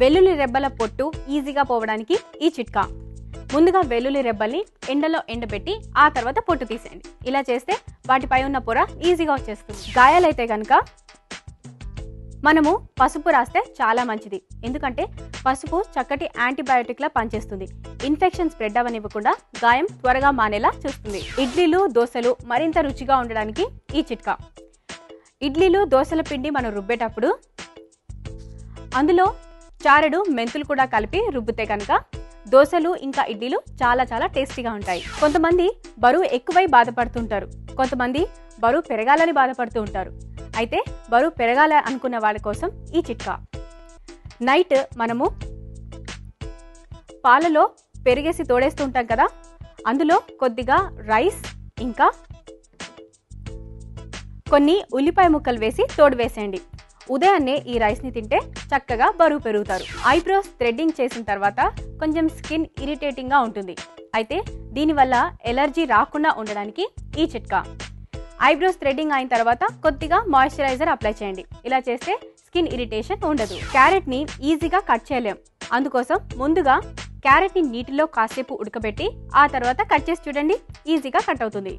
వెల్లుల్లి రెబ్బల పొట్టు ఈజీగా పోవడానికి ఈ చిట్కా. ముందుగా వెల్లుల్లి రెబ్బల్ని ఎండలో ఎండబెట్టి ఆ తర్వాత పొట్టు తీసేయండి. ఇలా చేస్తే వాటిపై ఉన్న పొర ఈజీగా వచ్చేస్తుంది. గాయాలైతే కనుక మనము పసుపు రాస్తే చాలా మంచిది. ఎందుకంటే పసుపు చక్కటి యాంటీబయాటిక్లా పనిచేస్తుంది. ఇన్ఫెక్షన్ స్ప్రెడ్ అవ్వనివ్వకుండా గాయం త్వరగా మానేలా చూస్తుంది. ఇడ్లీలు దోశలు మరింత రుచిగా ఉండడానికి ఈ చిట్కా. ఇడ్లీలు దోశల పిండి మనం రుబ్బేటప్పుడు అందులో చారెడు మెంతులు కూడా కలిపి రుబ్బితే కనుక దోశలు ఇంకా ఇడ్లీలు చాలా చాలా టేస్టీగా ఉంటాయి. కొంతమంది బరువు ఎక్కువై బాధపడుతుంటారు. కొంతమంది బరువు పెరగాలని బాధపడుతూ ఉంటారు అయితే బరువు పెరగాల అనుకున్న వాళ్ళ కోసం ఈ చిట్కా. నైట్ మనము పాలలో పెరిగేసి తోడేస్తూ ఉంటాం కదా అందులో కొద్దిగా రైస్ ఇంకా కొన్ని ఉల్లిపాయ ముక్కలు వేసి తోడు వేసేయండి. ఉదయాన్నే ఈ రైస్ని తింటే చక్కగా బరువు పెరుగుతారు. ఐబ్రోస్ థ్రెడ్డింగ్ చేసిన తర్వాత కొంచెం స్కిన్ ఇరిటేటింగ్గా ఉంటుంది. అయితే దీనివల్ల ఎలర్జీ రాకుండా ఉండడానికి ఈ చిట్కా. ఐబ్రోస్ థ్రెడ్డింగ్ అయిన తర్వాత కొద్దిగా మాయిశ్చరైజర్ అప్లై చేయండి. ఇలా చేస్తే స్కిన్ ఇరిటేషన్ ఉండదు. క్యారెట్ని ఈజీగా కట్ చేయలేం. అందుకోసం ముందుగా క్యారెట్ని నీటిలో కాసేపు ఉడకబెట్టి ఆ తర్వాత కట్ చేసి చూడండి ఈజీగా కట్ అవుతుంది.